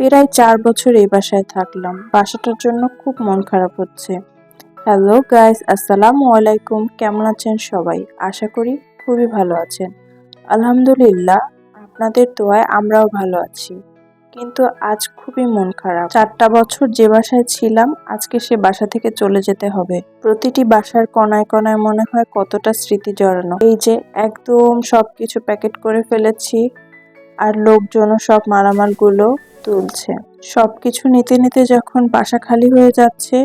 প্রায় চার বছর এই বাসায় থাকলাম। বাসাটার জন্য খুব মন খারাপ হচ্ছে। হ্যালো গাইস আসসালামু আলাইকুম। কেমন আছেন সবাই? আশা করি খুবই ভালো আছেন। আলহামদুলিল্লাহ, আপনাদের দোয়ায় আমরাও ভালো আছি। কিন্তু আজ খুবই মন খারাপ। চারটা বছর যে বাসায় ছিলাম, আজকে সে বাসা থেকে চলে যেতে হবে। প্রতিটি বাসার কণায় কণায় মনে হয় কতটা স্মৃতি জড়ানো। এই যে একদম সবকিছু প্যাকেট করে ফেলেছি, আর লোকজনও সব মালামালগুলো তুলছে। সবকিছু নিতে নিতে যখন বাসা খালি হয়ে যাচ্ছে,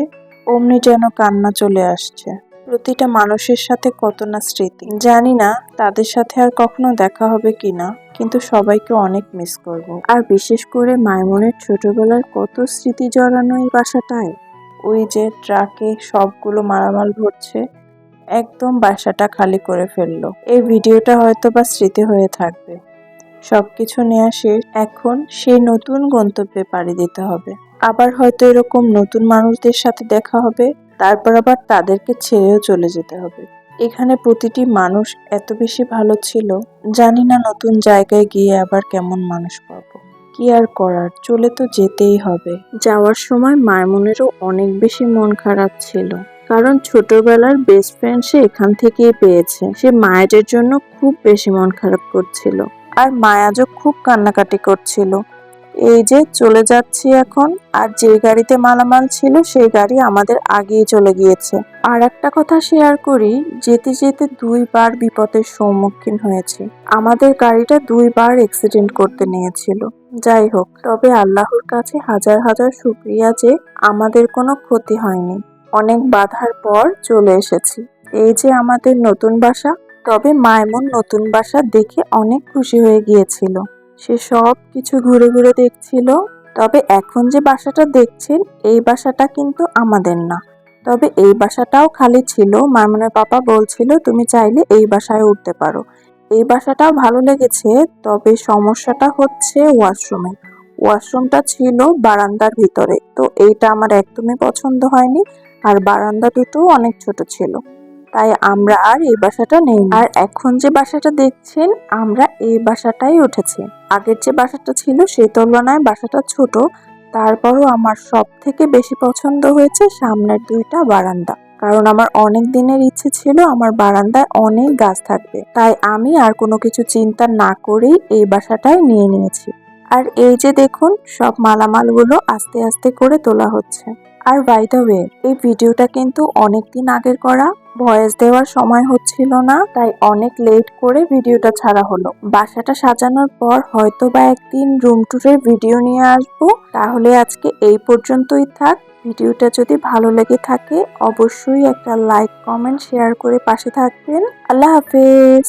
অমনি যেন কান্না চলে আসছে। প্রতিটা মানুষের সাথে কত না স্মৃতি। জানি না তাদের সাথে আর কখনো দেখা হবে কিনা, কিন্তু সবাইকে অনেক মিস করব। আর বিশেষ করে মাইমনের ছোটবেলার কত স্মৃতি জড়ানো এই বাসাটায়। ওই যে ট্রাকে সবগুলো মালামাল ভরছে, একদম বাসাটা খালি করে ফেলল। এই ভিডিওটা হয়তো বা স্মৃতি হয়ে থাকবে। সবকিছু নেওয়া শেষ, এখন সেই নতুন গন্তব্যে পাড়ি দিতে হবে। আবার হয়তো এরকম নতুন মানুষদের সাথে দেখা হবে, তারপর আবার তাদেরকে ছেড়েও চলে যেতে হবে। এখানে প্রতিটি মানুষ এত বেশি ভালো ছিল, জানি না নতুন জায়গায় গিয়ে আবার কেমন মানুষ পাবো। কি আর করার, চলে তো যেতেই হবে। যাওয়ার সময় মায়মনেরও অনেক বেশি মন খারাপ ছিল, কারণ ছোটবেলার বেস্ট ফ্রেন্ড সে এখান থেকেই পেয়েছে। সে মায়ের জন্য খুব বেশি মন খারাপ করছিল। আর মায়াজও খুব কান্নাকাটি করছিল। এই যে চলে যাচ্ছি এখন, আর যে গাড়িতে মালামাল ছিল, সেই গাড়ি আমাদের আগেই চলে গিয়েছে। আর একটা কথা শেয়ার করি, যেতে যেতে দুইবার বিপদের সম্মুখীন হয়েছি। আমাদের গাড়িটা দুইবার অ্যাক্সিডেন্ট করতে নিয়েছিল। যাই হোক, তবে আল্লাহর কাছে হাজার হাজার শুক্রিয়া যে আমাদের কোনো ক্ষতি হয়নি। অনেক বাধার পর চলে এসেছি। এই যে আমাদের নতুন বাসা তবে মায়মন নতুন বাসা দেখে অনেক খুশি হয়ে গিয়েছিল। সে সব কিছু ঘুরে ঘুরে দেখছিল, তবে এখন যে বাসাটা দেখছেন, এই বাসাটা কিন্তু আমাদের না। তবে এই বাসাটাও খালি ছিল। মায়মনের পাপা বলছিল, তুমি চাইলে এই বাসায় উঠতে পারো। এই বাসাটাও ভালো লেগেছে, তবে সমস্যাটা হচ্ছে ওয়াশরুমে। ওয়াশরুমটা ছিল বারান্দার ভিতরে, তো এইটা আমার একদমই পছন্দ হয়নি। আর বারান্দা দুটো অনেক ছোট ছিল। তাই আমরা আর এই বাসাটা নেই আর এখন যে বাসাটা দেখছেন, আমরা এই বাসাটাই উঠেছি। আগের যে বাসাটা ছিল, সেই তুলনায় বাসাটা ছোট। তারপরও আমার সব থেকে বেশি পছন্দ হয়েছে সামনের দুইটা বারান্দা। কারণ আমার অনেক দিনের ইচ্ছে ছিল আমার বারান্দায় অনেক গাছ থাকবে। তাই আমি আর কোনো কিছু চিন্তা না করেই এই বাসাটাই নিয়ে নিয়েছি। আর এই যে দেখুন, সব মালামালগুলো আস্তে আস্তে করে তোলা হচ্ছে। আর বাই দ্য ওয়ে এই ভিডিওটা কিন্তু অনেক দিন আগের করা। ভয়েস দেওয়ার সময় হচ্ছিল না, তাই অনেক লেট করে ভিডিওটা ছাড়া হলো। বাসাটা সাজানোর পর হয়তো বা একদিন রুম ট্যুরের ভিডিও নিয়ে আসব। তাহলে আজকে এই পর্যন্তই থাক। ভিডিওটা যদি ভালো লেগে থাকে, অবশ্যই একটা লাইক কমেন্ট শেয়ার করে পাশে থাকবেন। আল্লাহ হাফেজ!